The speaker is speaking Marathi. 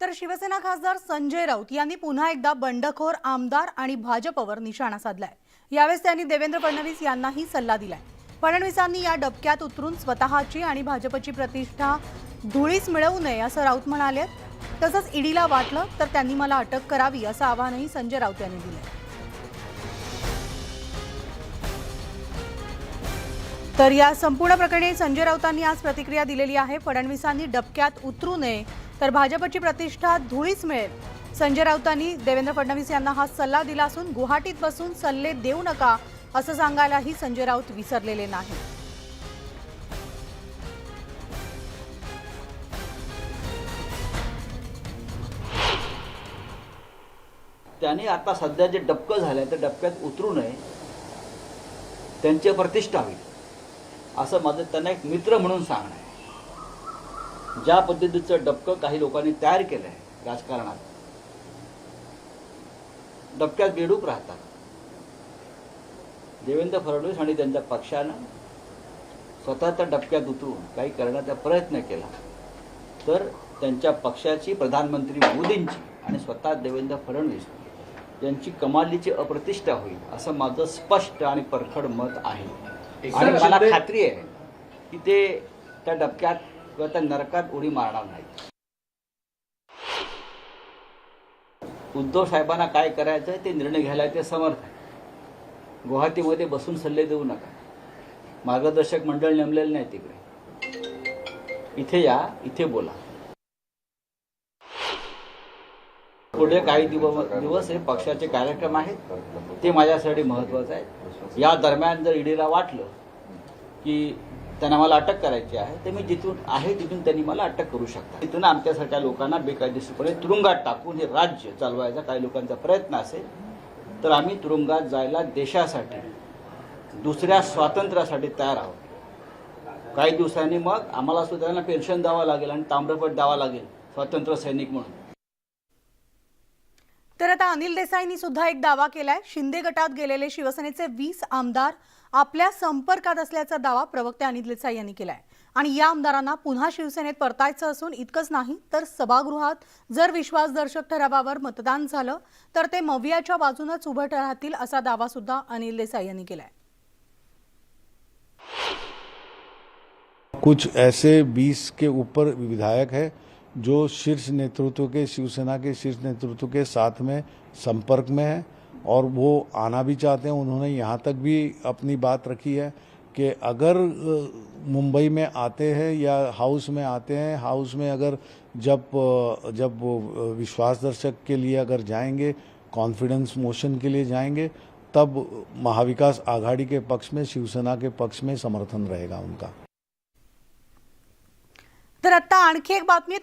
तर शिवसेना खासदार संजय राऊत यांनी पुन्हा एकदा बंडखोर आमदार आणि भाजपवर निशाणा साधलाय. यावेळेस त्यांनी देवेंद्र फडणवीस यांनाही सल्ला दिलाय. फडणवीसांनी या डबक्यात उतरून स्वतःची आणि भाजपची प्रतिष्ठा धुळीस मिळवू नये असं राऊत म्हणाले. तसंच ईडीला वाटलं तर त्यांनी मला अटक करावी असं आवाहनही संजय राऊत यांनी दिलंय. तर या संपूर्ण प्रकरणी संजय राऊतांनी आज प्रतिक्रिया दिलेली आहे. फडणवीसांनी डबक्यात उतरू नये तर भाजपची प्रतिष्ठा धुळीच मिळेल. संजय राऊतांनी देवेंद्र फडणवीस यांना हा सल्ला दिला असून गुवाहाटीत बसून सल्ले देऊ नका असं सांगायलाही संजय राऊत विसरलेले नाही त्याने आता सध्या जे डबकं झालंय त्या डबक्यात उतरू नये. त्यांची प्रतिष्ठा होईल. असं माझं त्यांना एक मित्र म्हणून सांगणं आहे. ज्या पद्धतीचं डबकं काही लोकांनी तयार केलं आहे राजकारणात डबक्यात बेडूक राहतात. देवेंद्र फडणवीस आणि त्यांच्या पक्षानं स्वतः त्या डबक्यात उतरून काही करण्याचा प्रयत्न केला. तर त्यांच्या पक्षाची प्रधानमंत्री मोदींची आणि स्वतः देवेंद्र फडणवीस यांची कमालीची अप्रतिष्ठा होईल असं माझं स्पष्ट आणि परखड मत आहे. आणि मला खात्री आहे की ते त्या डबक्यात किंवा त्या नरकात उडी मारणार नाहीत उद्धव साहेबांना काय करायचं ते निर्णय घ्यायला ते समर्थ आहे. गुवाहाटीमध्ये बसून सल्ले देऊ नका. मार्गदर्शक मंडळ नेमलेलं नाही तिकडे. इथे या इथे बोला. पुढे काही दिवस दिवस हे पक्षाचे कार्यक्रम आहेत. ते माझ्यासाठी महत्वाचं आहे. या दरम्यान जर ईडीला वाटलं की त्यांना मला अटक करायची आहे तर मी जिथून आहे तिथून त्यांनी मला अटक करू शकतात. तिथून आमच्यासारख्या लोकांना बेकायदेशीरपणे तुरुंगात टाकून हे राज्य चालवायचा काही लोकांचा प्रयत्न असेल तर आम्ही तुरुंगात जायला देशासाठी दुसऱ्या स्वातंत्र्यासाठी तयार आहोत. काही दिवसांनी मग आम्हाला सुद्धा त्यांना पेन्शन द्यावं लागेल आणि ताम्रपट द्यावा लागेल स्वातंत्र्य सैनिक म्हणून. तर आता अनिल देसाईंनी सुद्धा एक दावा केलाय. शिंदे गटात गेलेले शिवसेनेचे वीस आमदार आपल्या संपर्कात असल्याचा दावा प्रवक्ते अनिल देसाई यांनी केलाय. आणि या आमदारांना पुन्हा शिवसेनेत परतायचं असून इतकंच नाही तर सभागृहात जर विश्वासदर्शक ठरावावर मतदान झालं तर ते मवियाच्या बाजूनच उभं राहतील असा दावा सुद्धा अनिल देसाई यांनी केलाय. कुछ ऐसे बीस के ऊपर विधायक है जो शीर्ष नेतृत्व के शिवसेना के शीर्ष नेतृत्व के साथ में संपर्क में है और वो आना भी चाहते हैं। उन्होंने यहाँ तक भी अपनी बात रखी है कि अगर मुंबई में आते हैं या हाउस में आते हैं हाउस में अगर जब जब वो अ, विश्वासदर्शक के लिए अगर जाएँगे कॉन्फिडेंस मोशन के लिए जाएँगे तब महाविकास आघाड़ी के पक्ष में शिवसेना के पक्ष में समर्थन रहेगा उनका। तर आता आणखी एक बातमी ती